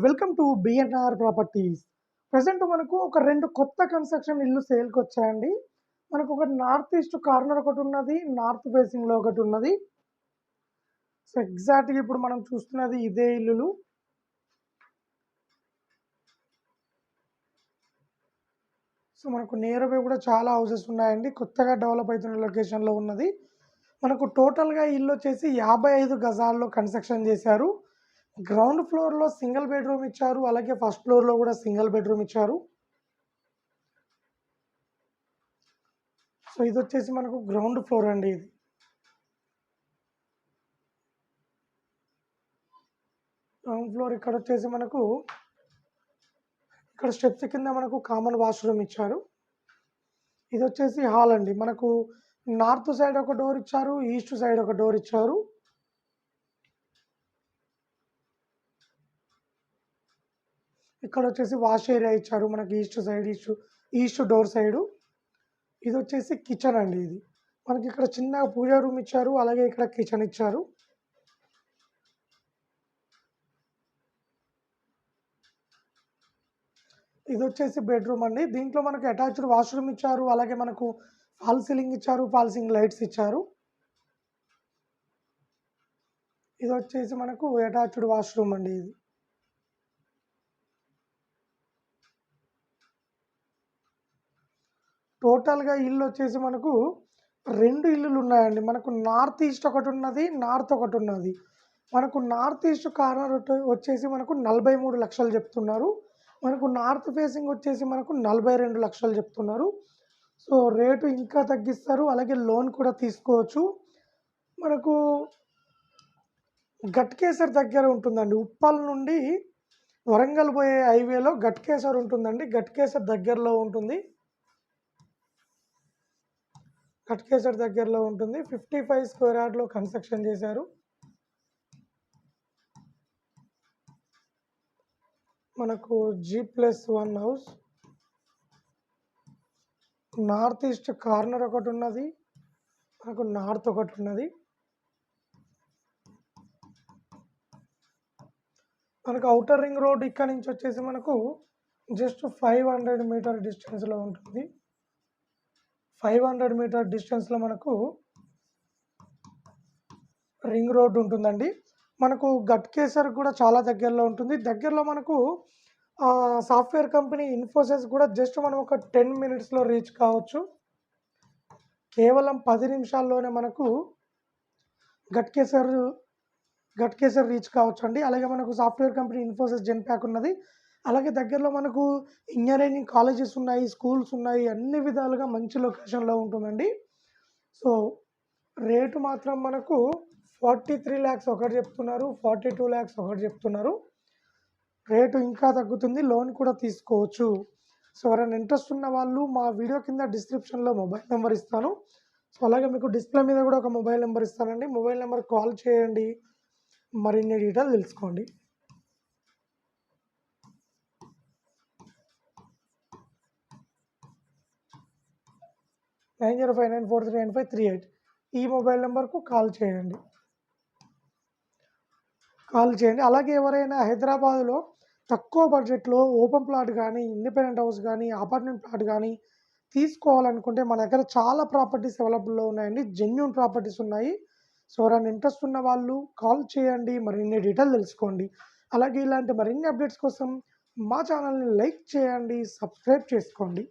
Welcome to BNR properties present మనకు ఒక రెండు కొత్త కన్స్ట్రక్షన్ ఇల్లు సేల్కి వచ్చాయండి. మనకు ఒక నార్త్ ఈస్ట్ కార్నర్ ఒకటి ఉన్నది నార్త్ ఫేసింగ్లో ఒకటి ఉన్నది. సో ఎగ్జాక్ట్గా ఇప్పుడు మనం చూస్తున్నది ఇదే ఇల్లులు. సో మనకు నియర్ కూడా చాలా హౌసెస్ ఉన్నాయండి. కొత్తగా డెవలప్ అవుతున్న లొకేషన్లో ఉన్నది. మనకు టోటల్గా ఇల్లు వచ్చేసి యాభై ఐదు గజాల్లో కన్స్ట్రక్షన్ చేశారు. గ్రౌండ్ ఫ్లోర్లో సింగిల్ బెడ్రూమ్ ఇచ్చారు. అలాగే ఫస్ట్ ఫ్లోర్లో కూడా సింగిల్ బెడ్రూమ్ ఇచ్చారు. సో ఇది వచ్చేసి మనకు గ్రౌండ్ ఫ్లోర్ అండి ఇది. గ్రౌండ్ ఫ్లోర్ ఇక్కడ వచ్చేసి మనకు ఇక్కడ స్టెప్స్ కింద మనకు కామన్ వాష్రూమ్ ఇచ్చారు. ఇది వచ్చేసి హాల్ అండి. మనకు నార్త్ సైడ్ ఒక డోర్ ఇచ్చారు. ఈస్ట్ సైడ్ ఒక డోర్ ఇచ్చారు. ఇక్కడ వచ్చేసి వాష్ ఏరియా ఇచ్చారు. మనకి east side east east door side ఇది వచ్చేసి కిచెన్ అండి ఇది. మనకి ఇక్కడ చిన్న పూజ రూమ్ ఇచ్చారు. అలాగే ఇక్కడ కిచెన్ ఇచ్చారు. ఇది వచ్చేసి బెడ్రూమ్ అండి. దీంట్లో మనకు అటాచ్డ్ వాష్రూమ్ ఇచ్చారు. అలాగే మనకు ఫాల్ సీలింగ్ ఇచ్చారు. ఫాల్ సీలింగ్ లైట్స్ ఇచ్చారు. ఇది వచ్చేసి మనకు అటాచ్డ్ వాష్రూమ్ అండి ఇది. టోటల్గా ఇల్లు వచ్చేసి మనకు రెండు ఇల్లులు ఉన్నాయండి మనకు నార్త్ ఈస్ట్ ఒకటి ఉన్నది నార్త్ ఒకటి ఉన్నది మనకు నార్త్ ఈస్ట్ కార్నర్ వచ్చేసి మనకు నలభై మూడు లక్షలు చెప్తున్నారు. మనకు నార్త్ ఫేసింగ్ వచ్చేసి మనకు నలభై రెండు లక్షలు చెప్తున్నారు. సో రేటు ఇంకా తగ్గిస్తారు. అలాగే లోన్ కూడా తీసుకోవచ్చు. మనకు గట్కేసర్ దగ్గర ఉంటుందండి. ఉప్పల్ నుండి వరంగల్ పోయే హైవేలో గట్కేసర్ ఉంటుందండి. గట్కేసర్ దగ్గరలో ఉంటుంది. కట్కేసర్ దగ్గరలో ఉంటుంది. ఫిఫ్టీ ఫైవ్ స్క్వేర్ యార్డ్లో కన్స్ట్రక్షన్ చేశారు. మనకు G plus one house. North east corner ఒకటి ఉన్నది. మనకు నార్త్ ఒకటి ఉన్నది. మనకు అవుటర్ రింగ్ రోడ్ ఇక్కడ నుంచి వచ్చేసి మనకు జస్ట్ ఫైవ్ హండ్రెడ్ మీటర్ డిస్టెన్స్లో ఉంటుంది. ఫైవ్ హండ్రెడ్ మీటర్ డిస్టెన్స్లో మనకు రింగ్ రోడ్ ఉంటుందండి. మనకు గట్కేసర్ కూడా చాలా దగ్గరలో ఉంటుంది. దగ్గరలో మనకు సాఫ్ట్వేర్ కంపెనీ ఇన్ఫోసిస్ కూడా జస్ట్ మనం ఒక టెన్ మినిట్స్లో రీచ్ కావచ్చు. కేవలం పది నిమిషాల్లోనే మనకు గట్కేసర్ గట్కేసర్ రీచ్ కావచ్చు అండి అలాగే మనకు సాఫ్ట్వేర్ కంపెనీ ఇన్ఫోసిస్ జెన్ప్యాక్ ఉన్నది. అలాగే దగ్గరలో మనకు ఇంజనీరింగ్ కాలేజెస్ ఉన్నాయి స్కూల్స్ ఉన్నాయి అన్ని విధాలుగా మంచి లొకేషన్లో ఉంటుందండి. సో రేటు మాత్రం మనకు ఫార్టీ త్రీ ల్యాక్స్ ఒకటి చెప్తున్నారు ఫార్టీ టూ ల్యాక్స్ ఒకటి చెప్తున్నారు. రేటు ఇంకా తగ్గుతుంది లోన్ కూడా తీసుకోవచ్చు. సో ఎవరైనా ఇంట్రెస్ట్ ఉన్న వాళ్ళు మా వీడియో కింద డిస్క్రిప్షన్లో మొబైల్ నెంబర్ ఇస్తాను. సో అలాగే మీకు డిస్ప్లే మీద కూడా ఒక మొబైల్ నెంబర్ ఇస్తానండి. మొబైల్ నెంబర్ కాల్ చేయండి. మరిన్ని డీటెయిల్ తెలుసుకోండి. Nine zero five nine four three nine five three eight ఈ మొబైల్ నెంబర్కు కాల్ చేయండి. కాల్ చేయండి. అలాగే ఎవరైనా హైదరాబాద్లో తక్కువ బడ్జెట్లో ఓపెన్ ప్లాట్ కానీ ఇండిపెండెంట్ హౌస్ కానీ అపార్ట్మెంట్ ప్లాట్ కానీ తీసుకోవాలనుకుంటే మన దగ్గర చాలా ప్రాపర్టీస్ అవైలబుల్లో ఉన్నాయండి. జెన్యున్ ప్రాపర్టీస్ ఉన్నాయి. సో ఎవరైనా ఇంట్రెస్ట్ ఉన్న వాళ్ళు కాల్ చేయండి. మరిన్ని డీటెయిల్ తెలుసుకోండి. అలాగే ఇలాంటి మరిన్ని అప్డేట్స్ కోసం మా ఛానల్ని లైక్ చేయండి. సబ్స్క్రైబ్ చేసుకోండి.